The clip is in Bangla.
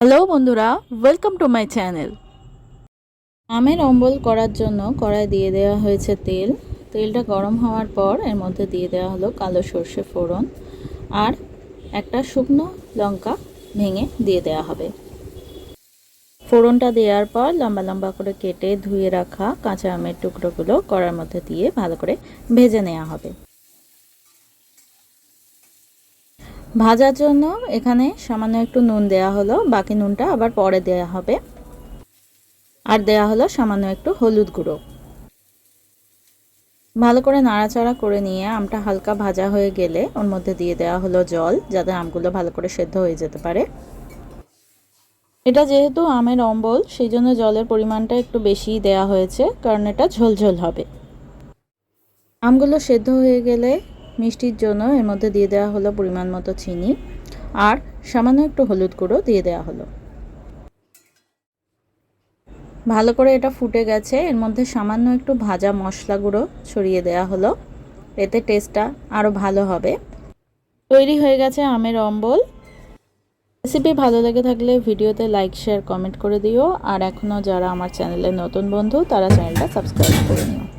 হ্যালো বন্ধুরা ওয়েলকাম টু মাই চ্যানেল আমের অম্বল করার জন্য কড়াই দিয়ে দেওয়া হয়েছে তেল। তেলটা গরম হওয়ার পর এর মধ্যে দিয়ে দেওয়া হলো কালো সর্ষে ফোড়ন আর একটা শুকনো লঙ্কা ভেঙে দিয়ে দেওয়া হবে। ফোড়নটা দেওয়ার পর লম্বা লম্বা করে কেটে ধুয়ে রাখা কাঁচা আমের টুকরোগুলো কড়ার মধ্যে দিয়ে ভালো করে ভেজে নেওয়া হবে। ভাজার জন্য এখানে সামান্য একটু নুন দেয়া হলো, বাকি নুনটা আবার পরে দেয়া হবে। আর দেয়া হলো সামান্য একটু হলুদ গুঁড়ো। ভালো করে নাড়াচাড়া করে নিয়ে আমটা হালকা ভাজা হয়ে গেলে ওর মধ্যে দিয়ে দেওয়া হলো জল, যাতে আমগুলো ভালো করে সেদ্ধ হয়ে যেতে পারে। এটা যেহেতু আমের অম্বল, সেই জন্য জলের পরিমাণটা একটু বেশিই দেয়া হয়েছে, কারণ এটা ঝোলঝোল হবে। আমগুলো সেদ্ধ হয়ে গেলে মিষ্টির জন্য এর মধ্যে দিয়ে দেওয়া হলো পরিমাণ মতো চিনি আর সামান্য একটু হলুদ গুঁড়ো দিয়ে দেওয়া হলো। ভালো করে এটা ফুটে গেছে। এর মধ্যে সামান্য একটু ভাজা মশলা গুঁড়ো ছড়িয়ে দেওয়া হলো। এতে টেস্টটা আরও ভালো হবে। তৈরি হয়ে গেছে আমের অম্বল। রেসিপি ভালো লেগে থাকলে ভিডিওতে লাইক শেয়ার কমেন্ট করে দিও। আর এখনও যারা আমার চ্যানেলে নতুন বন্ধু, তারা চ্যানেলটা সাবস্ক্রাইব করে নিও।